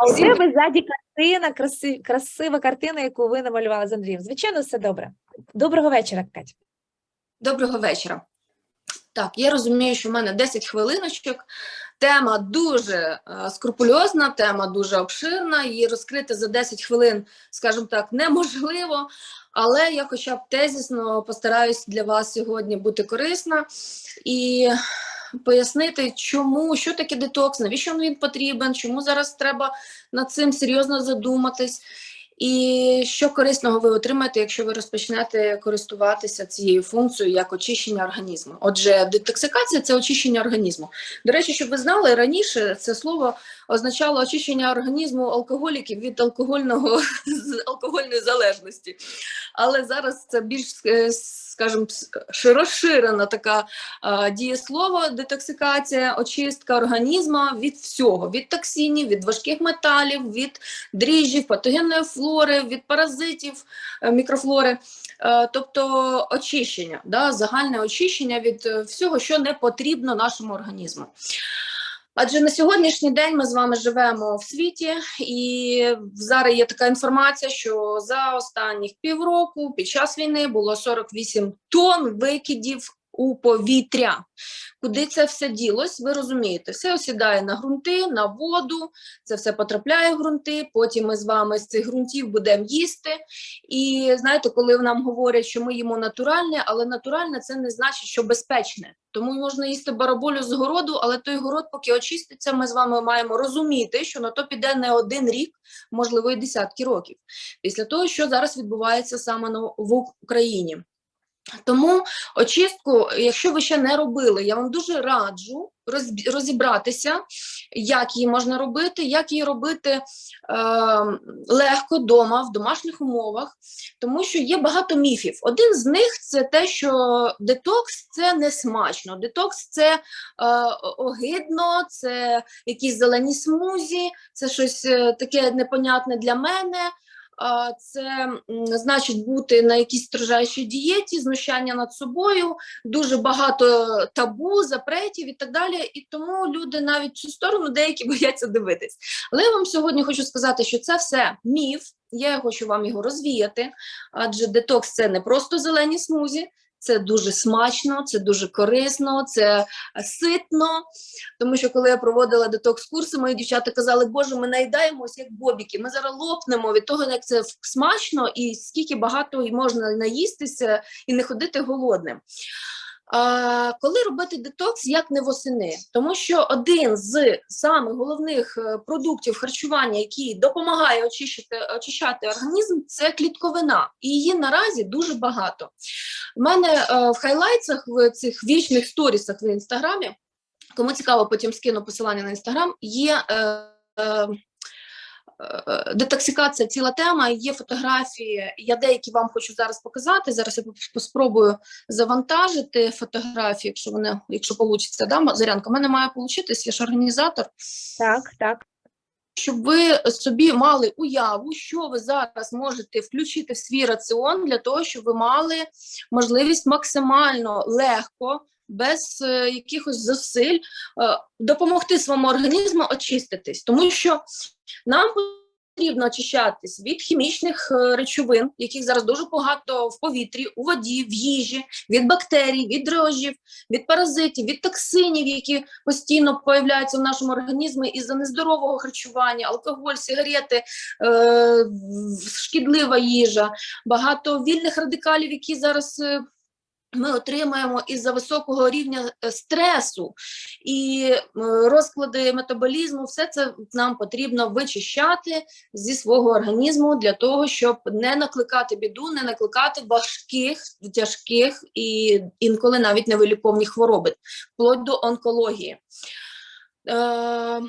А у тебе ззаді картина, краси, красива картина, яку ви намалювали з Андрієм. Звичайно, все добре. Доброго вечора, Кать. Доброго вечора. Так, я розумію, що в мене 10 хвилиночок. Тема дуже е, скрупульозна, тема дуже обширна. Її розкрити за 10 хвилин, скажімо так, неможливо. Але я, хоча б тезісно, постараюсь для вас сьогодні бути корисна і пояснити, чому, що таке детокс, навіщо він потрібен, чому зараз треба над цим серйозно задуматись. І що корисного ви отримаєте, якщо ви розпочнете користуватися цією функцією як очищення організму? Отже, детоксикація це очищення організму. До речі, щоб ви знали, раніше це слово означало очищення організму алкоголіків від алкогольного алкогольної залежності. Але зараз це більш е, скажімо, розширена така дієслово детоксикація, очистка організму від всього: від токсинів, від важких металів, від дріжджів, патогенної флори, від паразитів, е, мікрофлори, Е, тобто очищення, да, загальне очищення від е, всього, що не потрібно нашому організму. Адже на сьогоднішній день ми з вами живемо в світі, і зараз є така інформація, що за останніх півроку під час війни було 48 тонн викидів у повітря. Куди це все ділось? Ви розумієте, все осідає на ґрунти, на воду, це все потрапляє в ґрунти. Потім ми з вами з цих ґрунтів будемо їсти. І знаєте, коли нам говорять, що ми їмо натуральне, але натуральне це не значить, що безпечне. Тому можна їсти бараболю з городу, але той город, поки очиститься, ми з вами маємо розуміти, що на то піде не один рік, можливо, і десятки років, після того, що зараз відбувається саме в Україні. Тому очистку, якщо ви ще не робили, я вам дуже раджу розібратися, як її можна робити, як її робити е, легко вдома, в домашніх умовах, тому що є багато міфів. Один з них це те, що детокс це не смачно. Детокс це е, огидно, це якісь зелені смузі, це щось е, таке непонятне для мене. Це значить бути на якійсь строжайшій дієті, знущання над собою, дуже багато табу, запретів і так далі. І тому люди навіть цю сторону деякі бояться дивитись. Але я вам сьогодні хочу сказати, що це все міф. Я хочу вам його розвіяти, адже детокс це не просто зелені смузі. Це дуже смачно, це дуже корисно, це ситно. Тому що коли я проводила детокс-курси, мої дівчата казали, Боже, ми наїдаємось як бобіки. Ми зараз лопнемо від того, як це смачно і скільки багато можна наїстися і не ходити голодним. Коли робити детокс, як не восени? Тому що один з самих головних е, продуктів харчування, який допомагає очищити, очищати організм, це клітковина. І її наразі дуже багато. У мене е, в хайлайтсах, в цих вічних сторісах в інстаграмі, кому цікаво, потім скину посилання на інстаграм, є. Е, Детоксикація ціла тема, є фотографії. Я деякі вам хочу зараз показати. Зараз я спробую завантажити фотографії, якщо вони, якщо вийде. Да? Зарянка, в мене має вийти, я ж організатор Так, так. щоб ви собі мали уяву, що ви зараз можете включити в свій раціон для того, щоб ви мали можливість максимально легко, без е, якихось зусиль, е, допомогти своєму організму очиститись, тому що нам потрібно очищатись від хімічних е, речовин, яких зараз дуже багато в повітрі, у воді, в їжі, від бактерій, від дрожжів, від паразитів, від токсинів, які постійно появляються в нашому організмі із-за нездорового харчування, алкоголь, сигарети, шкідлива їжа, багато вільних радикалів, які зараз. Ми отримаємо із-за високого рівня е, стресу і е, розклади метаболізму, все це нам потрібно вичищати зі свого організму для того, щоб не накликати біду, не накликати важких, тяжких і інколи навіть невиліковні хвороби, вплоть до онкології. Е,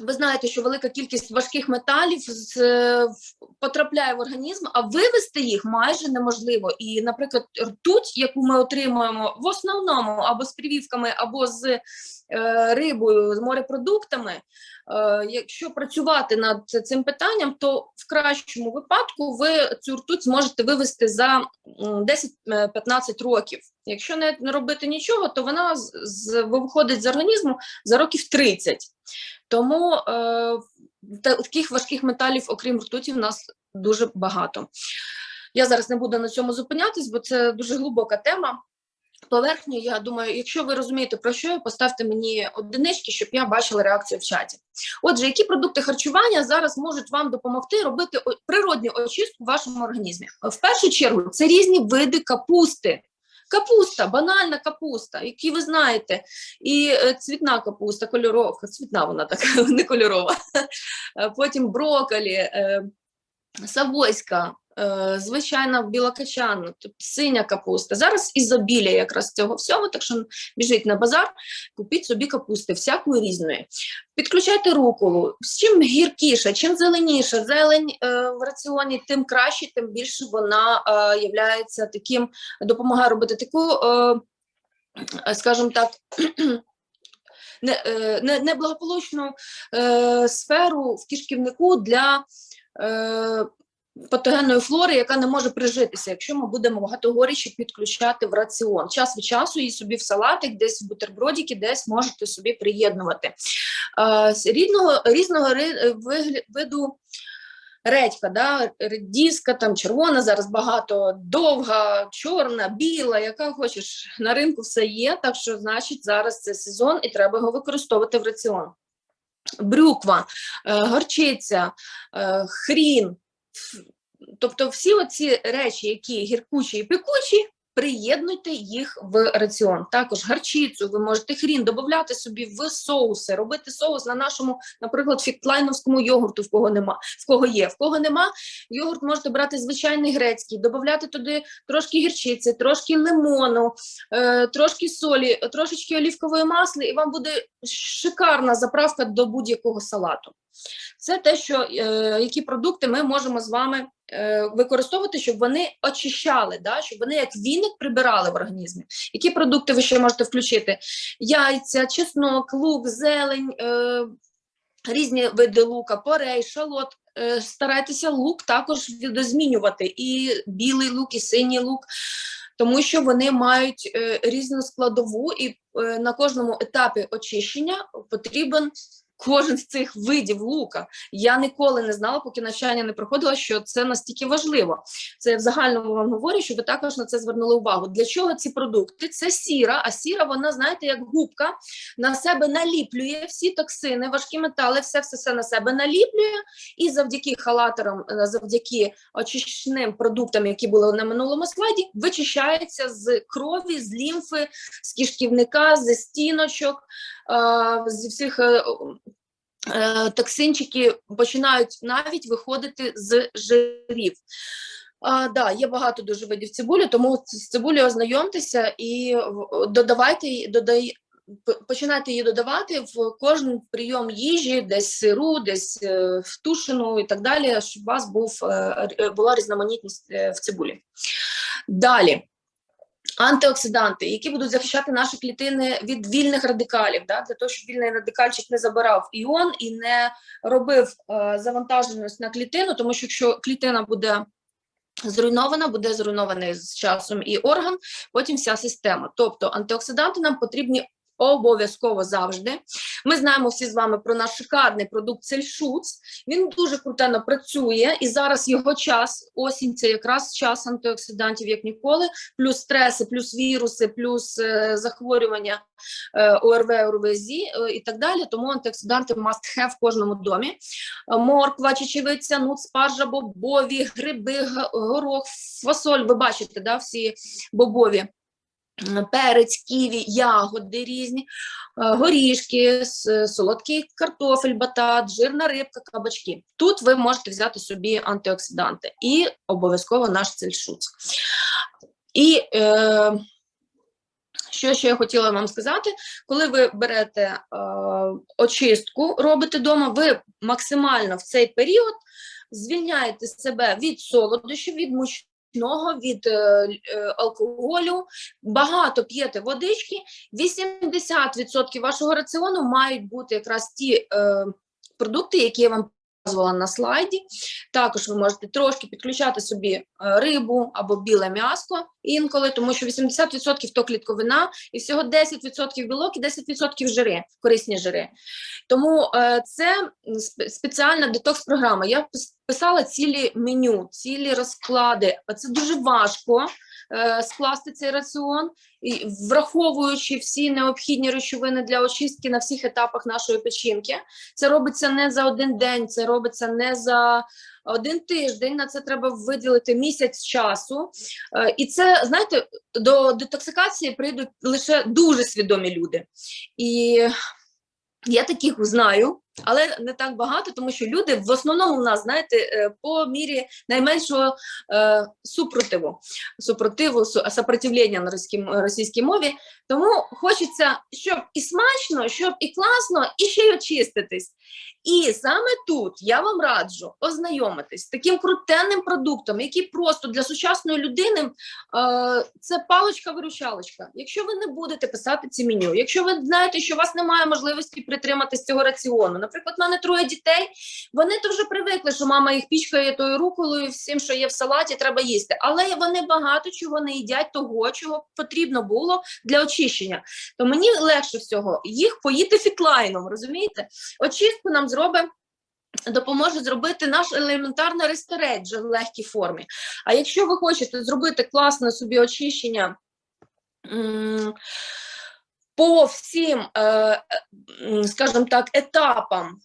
ви знаєте, що велика кількість важких металів з, потрапляє в організм, а вивести їх майже неможливо. І, наприклад, ртуть, яку ми отримуємо в основному або з прививками, або з рибою, з морепродуктами, е, якщо працювати над цим питанням, то в кращому випадку ви цю ртуть зможете вивести за 10-15 років. Якщо не робити нічого, то вона виходить з організму за років 30. Тому е, таких важких металів, окрім ртуті, в нас дуже багато. Я зараз не буду на цьому зупинятись, бо це дуже глибока тема. Поверхню, я думаю, якщо ви розумієте про що поставте мені одинички, щоб я бачила реакцію в чаті. Отже, які продукти харчування зараз можуть вам допомогти робити природню очистку в вашому організмі? В першу чергу це різні види капусти. Капуста, банальна капуста, які ви знаєте, і е, цвітна капуста, кольорова, цвітна вона така, не кольорова. Е, Потім брокколі, е, савойська, звичайна білокачана, тобто синя капуста. Зараз ізобілія якраз цього всього, так що біжіть на базар, купіть собі капусти, всякої різної. Підключайте руколу. Чим гіркіше, чим зеленіше, зелень е, в раціоні, тим краще, тим більше вона е, являється таким, допомагає робити таку, е, е, скажімо так, не, е, не, неблагополучну е, сферу в кишківнику для е, патогенної флори, яка не може прижитися, якщо ми будемо багато горічі підключати в раціон. Час від часу її собі в салатик, десь в бутербродики, десь можете собі приєднувати. Е, рідного, різного виду редька, да, редіска, там червона, зараз багато, довга, чорна, біла, яка хочеш. На ринку все є, так що, значить, зараз це сезон і треба його використовувати в раціон. Брюква, е, горчиця, е, хрін. Тобто всі оці речі, які гіркучі і пекучі, приєднуйте їх в раціон. Також гарчицю, ви можете хрін додати собі в соуси, робити соус на нашому, наприклад, фітлайновському йогурту, в кого нема, в кого є. В кого нема, йогурт можете брати звичайний грецький, додати туди трошки гірчиці, трошки лимону, е, трошки солі, трошечки олівкової масли, і вам буде шикарна заправка до будь-якого салату. Це те, що е, які продукти ми можемо з вами е, використовувати, щоб вони очищали, да? щоб вони як віник прибирали в організмі. Які продукти ви ще можете включити? Яйця, чеснок, лук, зелень, е, різні види лука, порей, шалот. Старайтеся лук також видозмінювати, і білий лук, і синій лук, тому що вони мають різну складову, і на кожному етапі очищення потрібен кожен з цих видів лука. Я ніколи не знала, поки навчання не проходила, що це настільки важливо. Це я в загальному вам говорю, щоб ви також на це звернули увагу. Для чого ці продукти? Це сіра, а сіра, вона, знаєте, як губка на себе наліплює всі токсини, важкі метали, все все, все на себе наліплює. І завдяки халаторам, е, завдяки очищеним продуктам, які були на минулому слайді, вичищається з крові, з лімфи, з кишківника, зі стіночок, е, зі всіх. Е, Токсинчики починають навіть виходити з жирів. А, да, є багато дуже видів цибулі, тому з цибулею ознайомтеся і додавайте додай, починайте її додавати в кожен прийом їжі, десь сиру, десь е, в тушину і так далі, щоб у вас був, е, була різноманітність в цибулі. Далі. Антиоксиданти, які будуть захищати наші клітини від вільних радикалів, да, для того, щоб вільний радикальчик не забирав іон і не робив е, завантаженість на клітину, тому що якщо клітина буде зруйнована, буде зруйнований з часом і орган, потім вся система. Тобто антиоксиданти нам потрібні обов'язково завжди. Ми знаємо всі з вами про наш шикарний продукт Цельшуц. Він дуже крутенно працює, і зараз його час, осінь це якраз час антиоксидантів, як ніколи, плюс стреси, плюс віруси, плюс е, захворювання е, ОРВ, ОРВЗі е, і так далі. Тому антиоксиданти must have в кожному домі. Е, Морква, чечевиця, нут, спаржа, бобові, гриби, горох, фасоль. Ви бачите, да, всі бобові. Перець, ківі, ягоди різні, е, горішки, солодкий картофель, батат, жирна рибка, кабачки. Тут ви можете взяти собі антиоксиданти і обов'язково наш цельшуц. І е, що ще я хотіла вам сказати, коли ви берете е, очистку, робите вдома, ви максимально в цей період звільняєте себе від солодощів, від муч від е, е, алкоголю, багато п'єте водички, 80% вашого раціону мають бути якраз ті е, продукти, які я вам показувала на слайді. Також ви можете трошки підключати собі е, рибу або біле м'ясо інколи, тому що 80% то клітковина і всього 10% білок і 10% жири, корисні жири. Тому е, це спеціальна детокс-програма. Я писала цілі меню, цілі розклади. Це дуже важко скласти цей раціон, і враховуючи всі необхідні речовини для очистки на всіх етапах нашої печінки. Це робиться не за один день, це робиться не за один тиждень. На це треба виділити місяць часу. Е, І це, знаєте, до детоксикації прийдуть лише дуже свідомі люди. І я таких знаю, але не так багато, тому що люди в основному в нас, знаєте, е, по мірі найменшого е, супротиву, супротиву, сопротивлення на російській, російській мові. Тому хочеться, щоб і смачно, щоб і класно, і ще й очиститись. І саме тут я вам раджу ознайомитись з таким крутенним продуктом, який просто для сучасної людини е, це паличка-виручалочка. Якщо ви не будете писати ці меню, якщо ви знаєте, що у вас немає можливості притриматись цього раціону, наприклад, в мене троє дітей, вони то вже привикли, що мама їх пічкає тою руколою, всім, що є в салаті, треба їсти. Але вони багато чого не їдять того, чого потрібно було для очищення. То мені легше всього їх поїти фітлайном, розумієте? Очистку нам зробить. Допоможе зробити наш елементарний рестередж в легкій формі. А якщо ви хочете зробити класне собі очищення по всім, е, е, скажімо так, етапам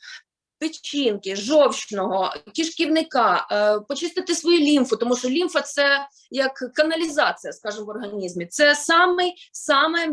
печінки, жовчного, кишківника, е, почистити свою лімфу, тому що лімфа це як каналізація, скажімо, в організмі. Це саме, саме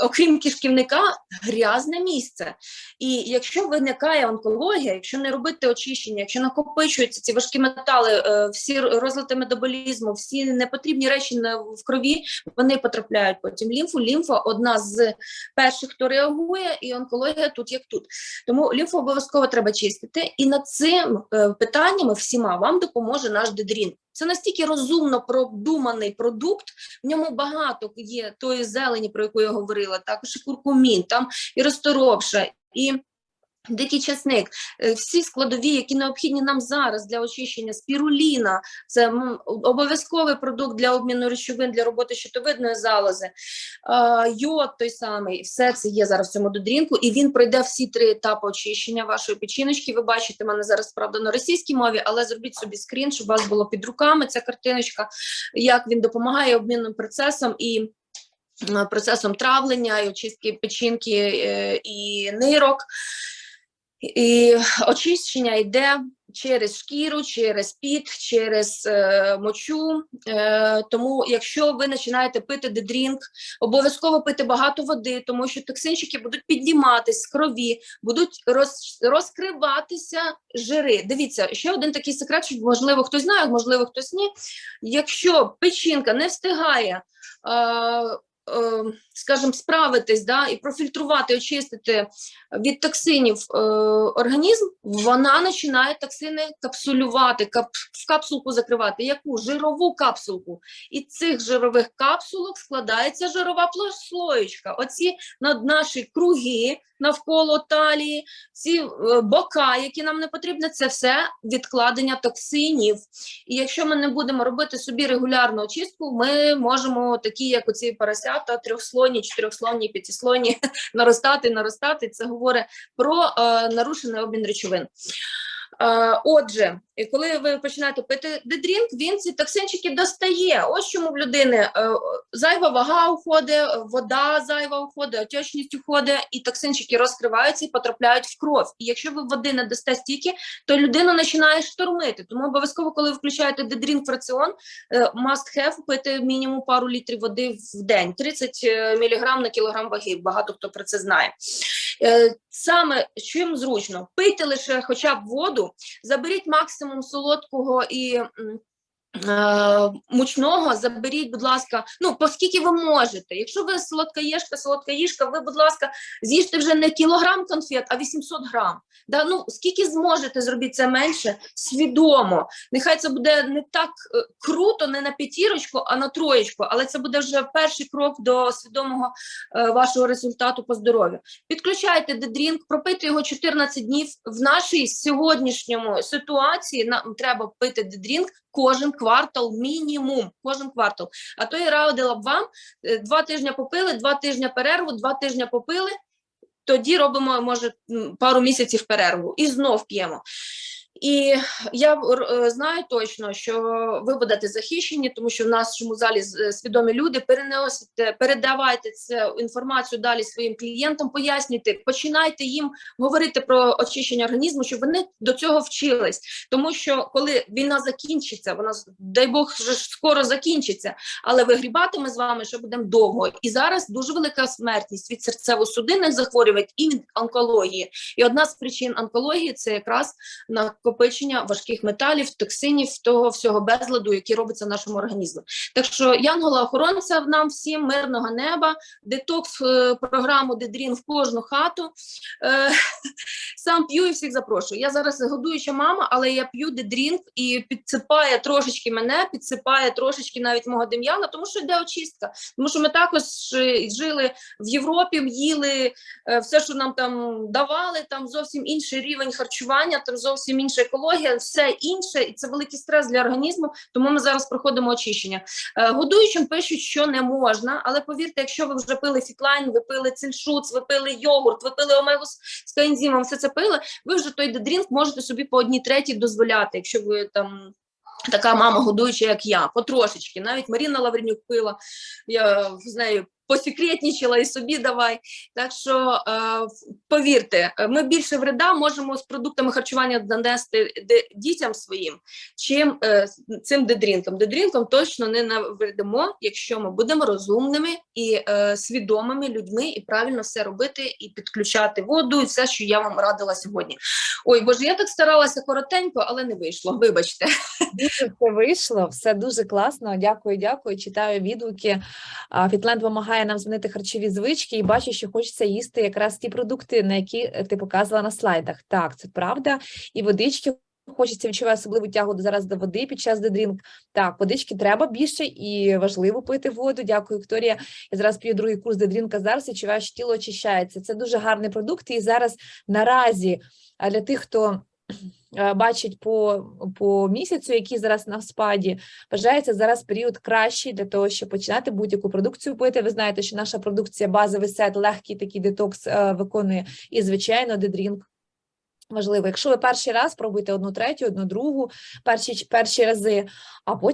окрім кишківника, грязне місце. І якщо виникає онкологія, якщо не робити очищення, якщо накопичуються ці важкі метали, е, всі розлити метаболізму, всі непотрібні речі в крові, вони потрапляють потім лімфу. Лімфа одна з перших, хто реагує, і онкологія тут як тут. Тому лімфу обов'язково треба чистити. І над цим е, питаннями всіма вам допоможе наш дедрін. Це настільки розумно продуманий продукт. В ньому багато є тої зелені, про яку я говорила, також і куркумін, там і розторопша, і дикий часник. Е, Всі складові, які необхідні нам зараз для очищення спіруліна, це обов'язковий продукт для обміну речовин для роботи щитовидної залози. Йод той самий, все це є зараз в цьому додрінку, і він пройде всі три етапи очищення вашої печіночки. Ви бачите мене зараз, правда, на російській мові, але зробіть собі скрін, щоб у вас було під руками ця картиночка, як він допомагає обмінним процесам і процесом травлення, і очистки печінки е, і нирок. І очищення йде через шкіру, через піт, через е, мочу. Е, тому, якщо ви починаєте пити дедрінк, обов'язково пити багато води, тому що токсинчики будуть підніматись з крові, будуть роз, розкриватися жири. Дивіться, ще один такий секрет, що можливо хтось знає, можливо, хтось ні. Якщо печінка не встигає. Е, е, Скажімо, справитись да, і профільтрувати, очистити від токсинів е, організм, вона починає токсини капсулювати, кап, в капсулку закривати. Яку? Жирову капсулку. І цих жирових капсулок складається жирова пласлоєчка. Оці над наші круги навколо талії, ці е, бока, які нам не потрібні, це все відкладення токсинів. І якщо ми не будемо робити собі регулярну очистку, ми можемо такі, як оці поросята, трьохслойні, чотирьохслойні, п'ятислойні, наростати, наростати. Це говорить про е, нарушений обмін речовин. Е, отже, коли ви починаєте пити дедрінк, він ці токсинчики достає. Ось чому в людини е, зайва вага уходить, вода зайва уходить, отечність уходить, і токсинчики розкриваються і потрапляють в кров. І якщо ви води не дасте стільки, то людина починає штормити. Тому обов'язково, коли ви включаєте дедрінк в раціон, е, must have пити мінімум пару літрів води в день, 30 мг на кілограм ваги. Багато хто про це знає. Е, Саме чим зручно, пийте лише хоча б воду, заберіть максимум солодкого і мучного заберіть, будь ласка, ну, поскільки ви можете. Якщо ви солодкаєшка, солодкаїжка, ви, будь ласка, з'їжте вже не кілограм конфет, а 800 грам. Да, ну, скільки зможете зробити це менше, свідомо. Нехай це буде не так е, круто, не на п'ятірочку, а на троєчку, але це буде вже перший крок до свідомого е, вашого результату по здоров'ю. Підключайте дедрінк, пропийте його 14 днів. В нашій сьогоднішньому ситуації нам треба пити дедрінк кожен квартал, мінімум, кожен квартал. А то я радила б вам е, два тижні попили, два тижні перерву, два тижні попили. Тоді робимо, може, пару місяців перерву і знов п'ємо. І я е, знаю точно, що ви будете захищені, тому що в нашому залі е, свідомі люди переносите, передавайте цю інформацію далі своїм клієнтам, пояснюйте, починайте їм говорити про очищення організму, щоб вони до цього вчились. Тому що коли війна закінчиться, вона дай Бог скоро закінчиться, але вигрібати ми з вами ще будемо довго. І зараз дуже велика смертність від серцево-судинних захворювань і від онкології. І одна з причин онкології це якраз накопичення важких металів, токсинів, того всього безладу, який робиться в нашому організмі. Так що янгола охоронця нам всім мирного неба, детокс е, програму Дедрін в кожну хату. Е, сам п'ю і всіх запрошую. Я зараз годуюча мама, але я п'ю дедрінк і підсипає трошечки мене, підсипає трошечки навіть мого дем'яна, тому що йде очистка. Тому що ми також е, жили в Європі, їли все, що нам там давали, там зовсім інший рівень харчування, там зовсім інша екологія, все інше, і це великий стрес для організму. Тому ми зараз проходимо очищення. Е, Годуючим пишуть, що не можна, але повірте, якщо ви вже пили фітлайн, ви пили цельшуц, ви пили йогурт, ви пили омегу з коензимом, все це пили, ви вже той дедрінк можете собі по одній третій дозволяти, якщо ви там. Така мама годуюча, як я, потрошечки. Навіть Маріна Лавренюк пила, я з нею посекретнічила і собі давай. Так що е, повірте, ми більше вреда можемо з продуктами харчування нанести дітям своїм, чим е, цим дедрінком. Дедрінком точно не навредимо, якщо ми будемо розумними і е, свідомими людьми, і правильно все робити, і підключати воду, і все, що я вам радила сьогодні. Ой, боже, я так старалася коротенько, але не вийшло. Вибачте. Дуже все вийшло, все дуже класно. Дякую, дякую. Читаю відгуки. А, Фітленд допомагає нам змінити харчові звички і бачу, що хочеться їсти якраз ті продукти, на які е, ти показувала на слайдах. Так, це правда. І водички. Хочеться відчувати особливу тягу зараз до води під час дедрінк. Так, водички треба більше і важливо пити воду. Дякую, Вікторія. Я зараз п'ю другий курс дедрінка. Зараз відчуваю, що тіло очищається. Це дуже гарний продукт. І зараз наразі для тих, хто бачить по, по місяцю, який зараз на спаді, вважається зараз період кращий для того, щоб починати будь-яку продукцію пити. Ви знаєте, що наша продукція базовий сет, легкий такий детокс е, виконує і, звичайно, дедрінк. Важливо, якщо ви перший раз пробуйте одну третю, одну другу, перші, перші рази, а потім